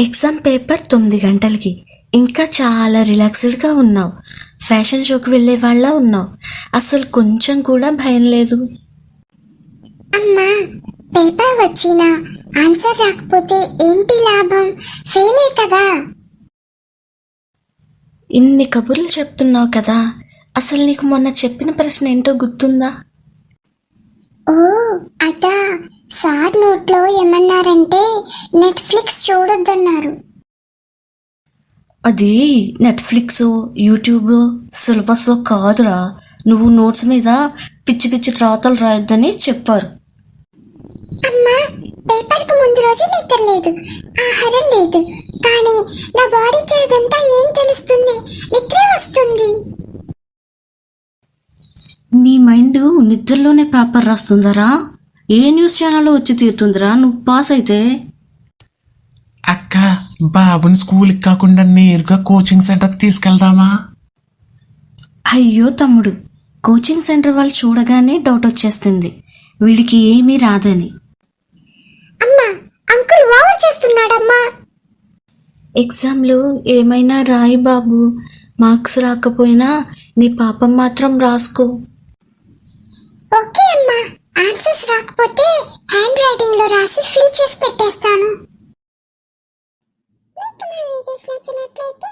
Exam paper తొమ్మిది గంటలకి. ఇంకా చాలా రిలాక్స్డ్గా ఉన్నావు. ఫ్యాషన్ షోకి వెళ్ళే వాళ్ళ ఉన్నావు. అసలు కొంచెం కూడా భయం లేదు. అమ్మా పేపర్ వచ్చినా ఆన్సర్ రాకపోతే ఏంటి లాభం? ఫెయిలే కదా. ఇన్ని కబుర్లు చెప్తున్నావు కదా. అసలు నీకు మొన్న చెప్పిన ప్రశ్న ఏంటో గుర్తుందా? ఓ అదా. సార్ నోట్లో ఏమన్నారంటే నెట్ఫ్లిక్స్ చూడొద్దన్నారు. అది నెట్ఫ్లిక్స్ యూట్యూబ్ సిలబస్ కాదురా. నువ్వు నోట్స్ మీద పిచ్చి పిచ్చి రాతలు రాయొద్దని చెప్పారు. అమ్మా పేపర్కు ముందు రోజు నిద్ర లేదు ఆహారం లేదు. కానీ నా బాడీకి అదంతా ఏం తెలుస్తుంది? నిద్ర వస్తుంది. నీ మైండ్ నిద్రలోనే పేపర్ రాస్తుందరా? ఏ న్యూస్ ఛానల్లో వచ్చి తీరుతుందిరా? నువ్వు పాస్ అయితే. అక్క బాబుని స్కూల్కి కాకుండా నేరుగా కోచింగ్ సెంటర్కి తీసుకెళ్దామా? అయ్యో తమ్ముడు కోచింగ్ సెంటర్ వాళ్ళు చూడగానే డౌట్ వచ్చేస్తుంది. వీడికి ఏమీ రాదని. అమ్మా అంకుల్ ఓవర్ చేస్తున్నాడమ్మా. ఎగ్జామ్లో ఏమైనా రాయి బాబు మార్క్స్ రాకపోయినా నీ పాపం మాత్రం రాసుకో. ఓకే రాకపోతే హ్యాండ్ రైటింగ్లో రాసి ఫిల్ చేసి పెట్టేస్తాను. మీకు మా వీడియోస్ నచ్చినట్లయితే